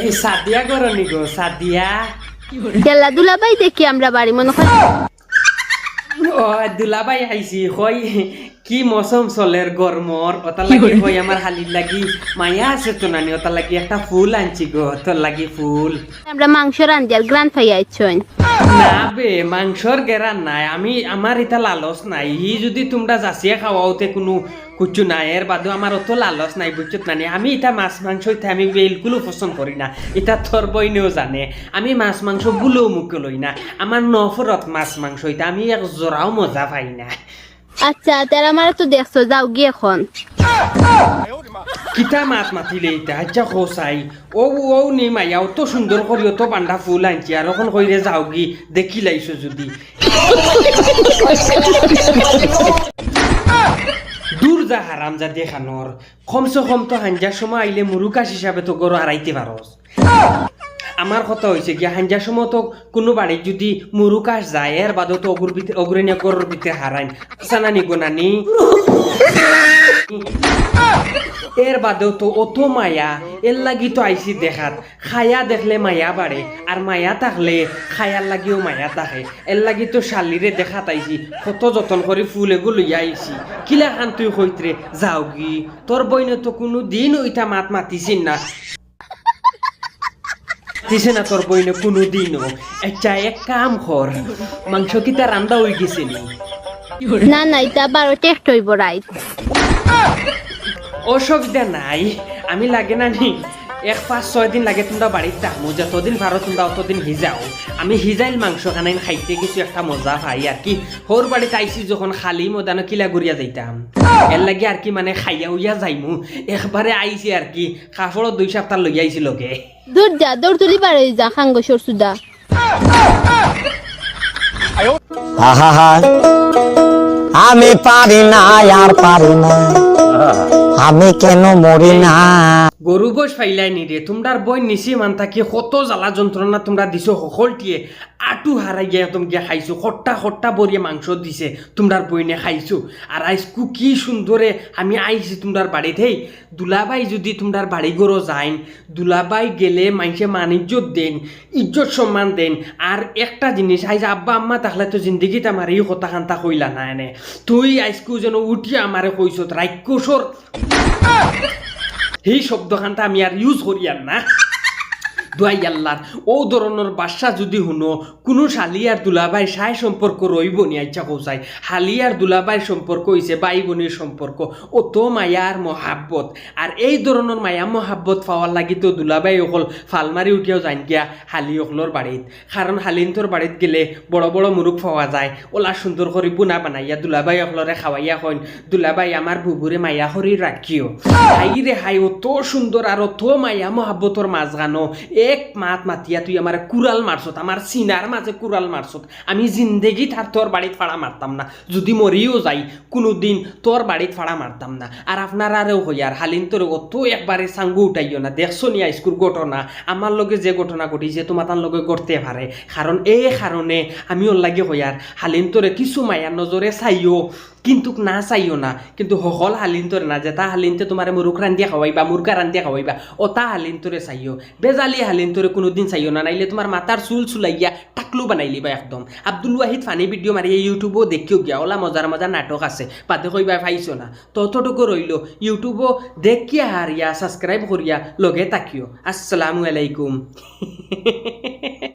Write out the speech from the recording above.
এই সাদিয়া করনি গো সাদিয়া। খেলাধুলা পাই দেখি আমরা বাড়ি মনে হয় ও দুলাবাই আইছি কই? কি মৌসুম চলের গরমর ওটার লাগি কই আমার হালির লাগি মায়া আছে তো নানি ওটার লাগি একটা ফুল আনছি গো তোর লাগি ফুল। আমরা মাংস রান্ধিয়ার গ্রান ফাই আইছন। না বে মাংসর গেরান নাই আমি আমার এটা লালস নাই। ই যদি তোমরা যাচিয়ে খাওয়াওতে কোনো কুচু নাই এর বাদেও আমার অত লালস নাই বুঝছত নানি। আমি এটা মাছ মাংস ইতা আমি বিলকুল পছন্দ করি না এটা তোর বইনেও জানে। আমি মাছ মাংস বুলেও মুখে লই না আমার নফরত মাছ মাংস এটা আমি এক জোড়াও মজা পাই না। আচ্ছা তার আমার তো দেখছ, যাও গিয়ে এখন। কিতা মাছ মাতিলে এটা আচ্ছা খোসাই ও ও নি মাইয়া, অত সুন্দর করি অত পান্ডা ফুল আনছি আর এখন কইরে যাও গি, দেখি লাইছো যদি। দূর যা হারাম যা দেখানোর কমসে কম তো হাঞ্জার সময় আইলে মুরুকাশ হিসাবে তো গরু হারাইতে পারস আমার কথা হয়েছে কি হাঞ্জার সময় তো কোনো বাড়ি যদি মুরুকাশ যায়, এর বাদেও তো অগুর ভিতরে অগ্রণীয় গরুর ভিতরে হারাইন সানানি গোনানি এর বাদেও তো অত মায়া এর লাগি তো আইসি দেখাত। খায়া দেখলে মায়া বাড়ে আর মায়া থাকলে খায়ার লাগিও মায়া থাকে এর লাগি তো শালিরে দেখাত আইসি কত যতন করে ফুল এগুলো আইসি কিলা খান তুই কইতরে যাও গি তোর বইনে তো কোনো দিন ওইটা মাত মাতিছিন না। দিছে না তোর বইনে কোনো দিনও আচ্ছা এক কাম কর মাংস কিতা রান্দা হয়ে গেছে নি। না না এটা বারো টেস্ট হইব রাইট অসুবিধা নাই আমি লাগে না নি। এক পাঁচ ছয় দিন লাগে তোমরা বাড়িতে থাকব যতদিন পারো তোমরা অতদিন হিজাও আমি হিজাইল মাংস খানাই খাইতে কিছু একটা মজা পাই আর কি। হোর বাড়িতে আইসি যখন খালি মদানো কিলা গুড়িয়া যাইতাম। এর লাগে আর কি মানে খাইয়া উইয়া যাইমু। একবারে আইছি আর কি কাপড় দুই সপ্তাহ লই আইছি লগে। দূর যা দৌড় তুলি বাড়ি যা খাঙ্গ সরসুদা আহা আমি পারি না আর পারি না আমি কেন মরি না গরু গোস ফাইলাই নি রে তোমরার বই নিছি মান থাকি কত জ্বালা যন্ত্রণা তোমরা দিছো, সকলটিয়ে আটু হারাই গিয়া তুমি খাইছো খট্টা খট্টা বরিয়ে মাংস দিছে তোমরার বইনে খাইছো। আর আইসকু কি সুন্দরে আমি আইছি বাড়িতে হেই, দুলাবাই যদি তোমরার বাড়ি গরো যাইন, দুলাবাই গেলে মাইসে মান ইজ্জত দেন, ইজ্জত সম্মান দেন আর একটা জিনিস আইজ আব্বা আম্মা তাহলে তো জিন্দগিতে আমার এই কথা খান্তা কইলা না? এনে তুই আইসকু যেন উঠিয়া আমারে কইছত রাক্ষসর সেই শব্দখানটা আমি আর ইউজ করি আর না। দুয়াই আল্লাহর ও ধরনের বাসা যদি শুনো, কোনো শালি আর দুলাভাই সাই সম্পর্ক রইব নি আচ্ছা কৌসাই হালি আর দুলাভাইয়ের সম্পর্ক হইছে বাই বোনের সম্পর্ক। ও তো মায়া আর মহাব্বত। আর এই ধরনের মায়া মহাব্বত পাওয়ার লাগি তো দুলাভাই অকল ফালমারি উঠিয়াও যাইন গিয়া হালি অকলর বাড়িত কারণ হালিন্তর বাড়িত গেলে বড় বড় মুরুখ পাওয়া যায়। ওলা সুন্দর করে বুনা বানাইয়া দুলাভাই অকলরে খাওয়াইয়া কইন, দুলাভাই আমার বুবুরে মায়া করি রাখিও হাই রে হাই অত সুন্দর আর অত মায়া মহাব্বতর মাঝখানো এক মাত মাতিয়া তুই আমার কুড়াল মারছত আমার সিনার মাঝে কুড়াল মারছত আমি জিন্দেগি তার তোর বাড়িত ফাড়া মারতাম না। যদি মরিও যাই কোনো দিন তোর বাড়িত ফাড়া মারতাম না আর আপনার আরেও হইয়ার হালিন তোর অত একবারে সাঙ্গু উঠাইও না। দেখছ নি আইস্কুর ঘটনা। আমার লগে যে ঘটনা ঘটিছে তোমার তার লগে করতে পারে কারণ এই কারণে আমি ওর লাগে হইয়ার হালিন তোরে কিছু মায়ার নজরে চাইও কিন্তু না চাইও না। কিন্তু সকল হালিন তোরে না যেটা হালিনতে তোমার মুরুখ রান্ধিয়া খাওয়াইবা মুরগা রান্ধিয়া খাওয়াইবা হালিন তোরে চাইও। বেজালি হালিন তোরে কোনোদিন চাইও না, নাইলে তোমার মাথার চুল চুলাইয়া টাকলু বানাই লিবা একদম। আব্দুল ওয়াহিদ ফানি ভিডিও মারিয়া ইউটিউবও দেখিও গিয়া ওলা মজার মজার নাটক আছে। বাদে কইবা পাইছো না। ততটুকু রইল ইউটিউবও দেখিয়া হারিয়া সাবস্ক্রাইব করিয়া লগে তাকিও আসসালামু আলাইকুম।